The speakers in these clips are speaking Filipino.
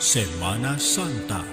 Semana Santa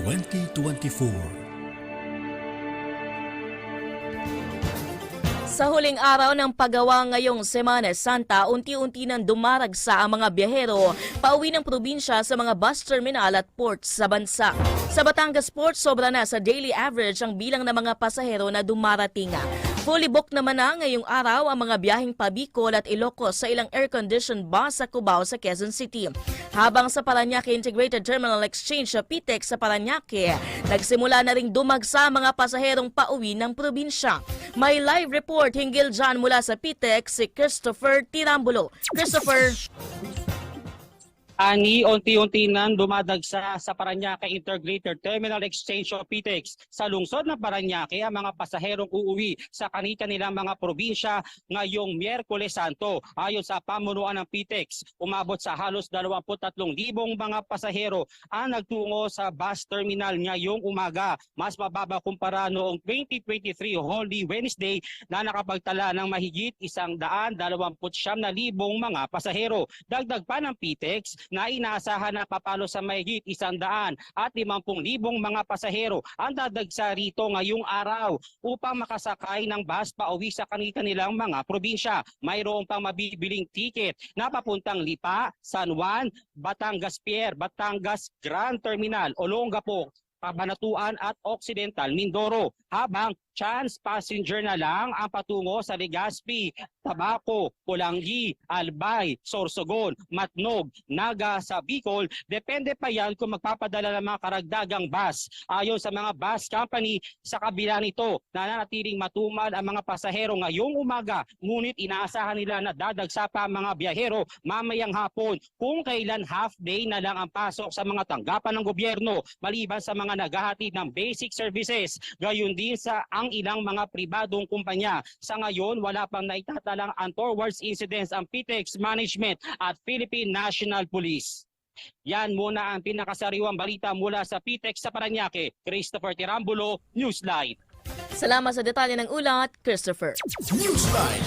2024 Sa huling araw ng paggawa ngayong Semana Santa, unti-unti nang dumaragsa ang mga biyahero pauwi ng probinsya sa mga bus terminal at ports sa bansa. Sa Batangas Port, sobra na sa daily average ang bilang ng mga pasahero na dumarating. Fully booked naman na ngayong araw ang mga biyaheng pabikol at Ilocos sa ilang air-conditioned bus sa Cubao sa Quezon City. Habang sa Paranaque Integrated Terminal Exchange sa PITEX sa Paranaque, nagsimula na ring dumagsa mga pasaherong pauwi ng probinsya. May live report hinggil dyan mula sa PITEX si Christopher Tirambulo. Christopher, Ani, unti-unti nang dumadagsa sa Paranaque Integrated Terminal Exchange o PTEX sa lungsod ng Paranaque ang mga pasaherong uuwi sa kanilang mga probinsya ngayong Miyerkules Santo. Ayon sa pamunuan ng PTEX, umabot sa halos 23,000 mga pasahero ang nagtungo sa bus terminal ngayong umaga. Mas mababa kumpara noong 2023 Holy Wednesday na nakapagtala ng mahigit isang daan dalawamput siyam na libong mga pasahero. Dagdag pa ng PTEX na inaasahan na papalo sa mahigit isang daan at limampung libong mga pasahero ang dadagsa rito ngayong araw upang makasakay ng bus pauwi sa kanilang mga probinsya. Mayroon pang mabibiling ticket na papuntang Lipa, San Juan, Batangas Pier, Batangas Grand Terminal, Olongapo, Cabanatuan at Occidental Mindoro habang chance passenger na lang ang patungo sa Legazpi, Tabaco, Pulangi, Albay, Sorsogon, Matnog, Naga sa Bicol. Depende pa yan kung magpapadala ng mga karagdagang bus. Ayon sa mga bus company, sa kabila nito, nananatiling matumal ang mga pasahero ngayong umaga. Ngunit inaasahan nila na dadagsa pa ang mga biyahero mamayang hapon kung kailan half day na lang ang pasok sa mga tanggapan ng gobyerno maliban sa mga naghahatid ng basic services. Gayon din sa ang ilang mga pribadong kumpanya. Sa ngayon, wala pang naitatalang untoward incidents ang PTEX Management at Philippine National Police. Yan muna ang pinakasariwang balita mula sa PTEX sa Paranaque. Christopher Tirambulo, Newsline. salamat sa detalye ng ulat, Christopher. Newsline